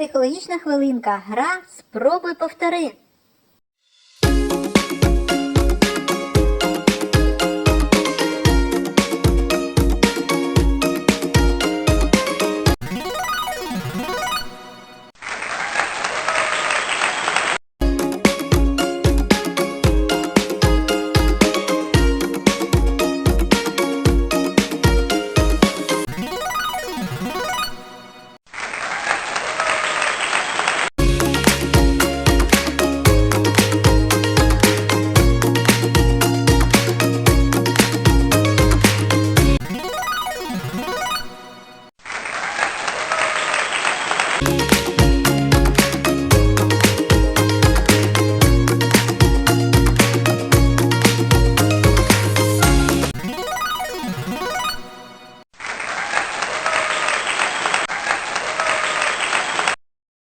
Психологічна хвилинка. Гра спробуй повтори.